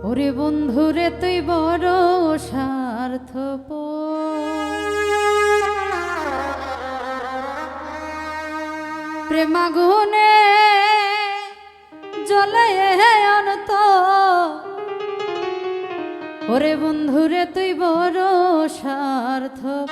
ওরে বন্ধুরে তুই বড় স্বার্থপ প্রেমাগুনে জলে অনত ওরে বন্ধুরে তুই বড় স্বার্থপ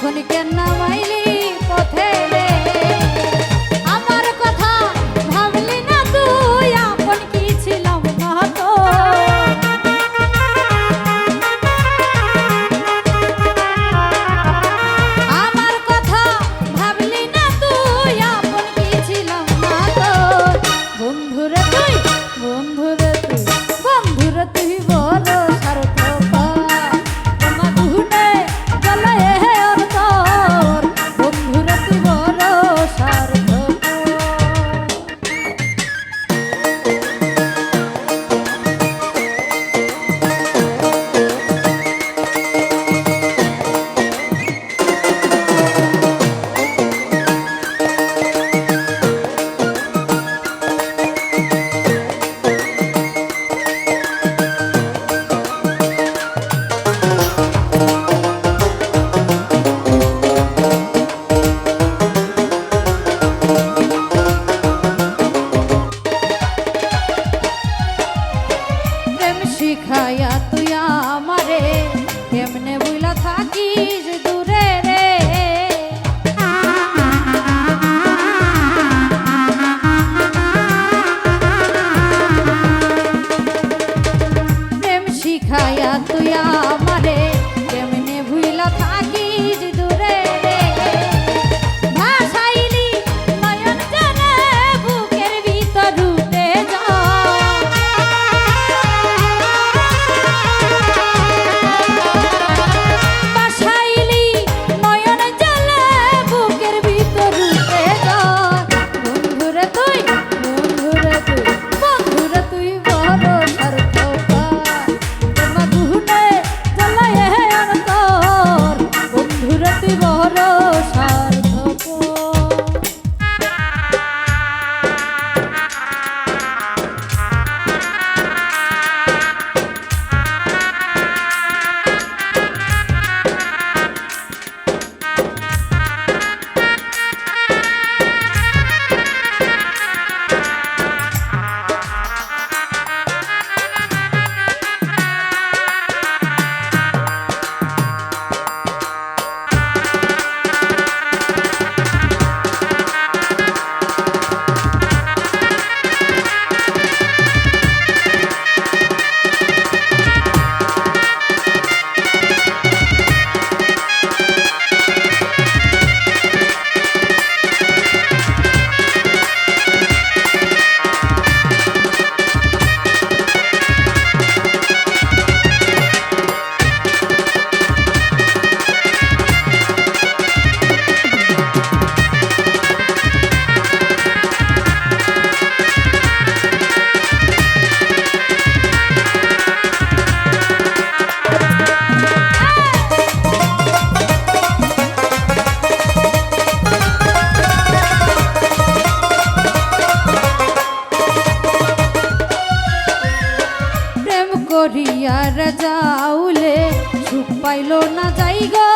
এখন কেন মাইলি পথে দেখায়া যাউলে সুখ পাইল না যাই গো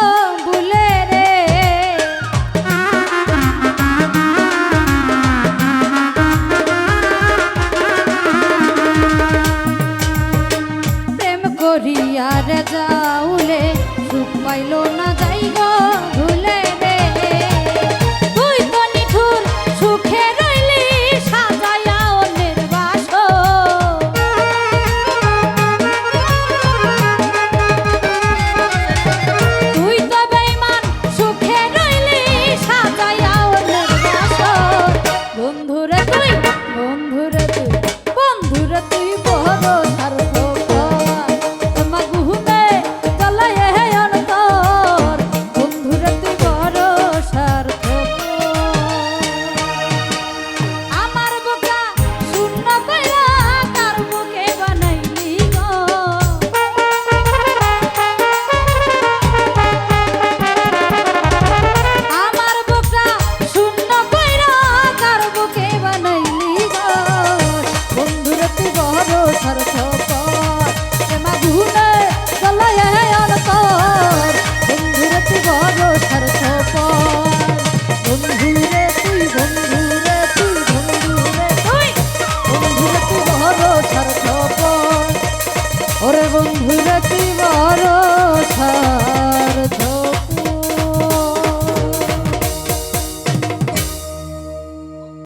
রে তুই বড় স্বার্থপর ওরে বন্ধু রে তুই বড় স্বার্থ